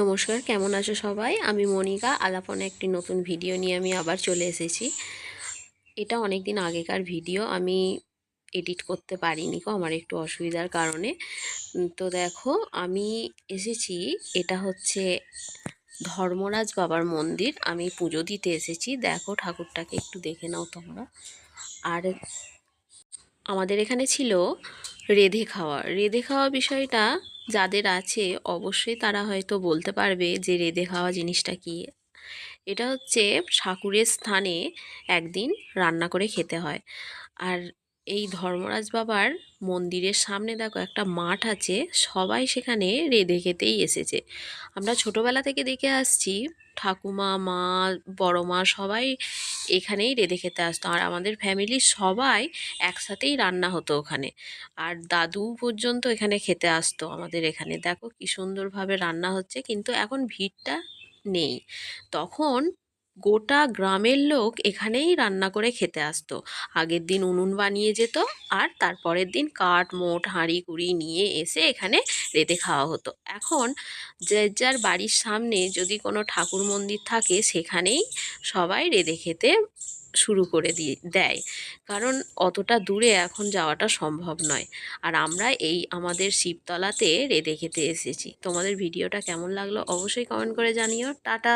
নমস্কার, কেমন আছো সবাই? আমি মনিকা, আলাপনে একটি নতুন ভিডিও নিয়ে আমি আবার চলে এসেছি। এটা অনেক দিন আগেকার ভিডিও, আমি এডিট করতে পারিনি কো, আমার একটু অসুবিধার কারণে। তো দেখো, আমি এসেছি, এটা হচ্ছে ধর্মরাজ বাবার মন্দির, আমি পুজো দিতে এসেছি। দেখো, ঠাকুরটাকে একটু দেখে নাও তোমরা। আর আমাদের এখানে ছিল রেধে খাওয়া। রেধে খাওয়া বিষয়টা যাদের আছে, অবশ্যই তারা হয়তো বলতে পারবে যে রেধে খাওয়া জিনিসটা কি। এটা হচ্ছে ঠাকুরের স্থানে একদিন রান্না করে খেতে হয়। আর এই ধর্মরাজ বাবার মন্দিরের সামনে দেখো একটা মাঠ আছে, সবাই সেখানে রেধে খেতেই এসেছে। আমরা ছোটবেলা থেকে দেখে আসছি, ঠাকুমা, মা, বড় মা সবাই এখানেই রেঁধে খেতে আসতো। আর আমাদের ফ্যামিলি সবাই একসাথেই রান্না হতো ওখানে। আর দাদু পর্যন্ত এখানে খেতে আসতো আমাদের এখানে। দেখো কি সুন্দরভাবে রান্না হচ্ছে, কিন্তু এখন ভিড়টা নেই। তখন গোটা গ্রামের লোক এখানেই রান্না করে খেতে আসতো। আগের দিন উনুন বানিয়ে যেত, আর তারপরের দিন কাঠ, মোট, হাঁড়ি, কুড়ি নিয়ে এসে এখানে রেঁধে খাওয়া হতো। এখন যে যার বাড়ির সামনে যদি কোনো ঠাকুর মন্দির থাকে, সেখানেই সবাই রেঁধে খেতে শুরু করে দিয়ে, দেয়। কারণ অতটা দূরে এখন যাওয়াটা সম্ভব নয়। আর আমরা এই আমাদের শিবতলাতে রেঁধে খেতে এসেছি। তোমাদের ভিডিওটা কেমন লাগল অবশ্যই কমেন্ট করে জানিও। টাটা!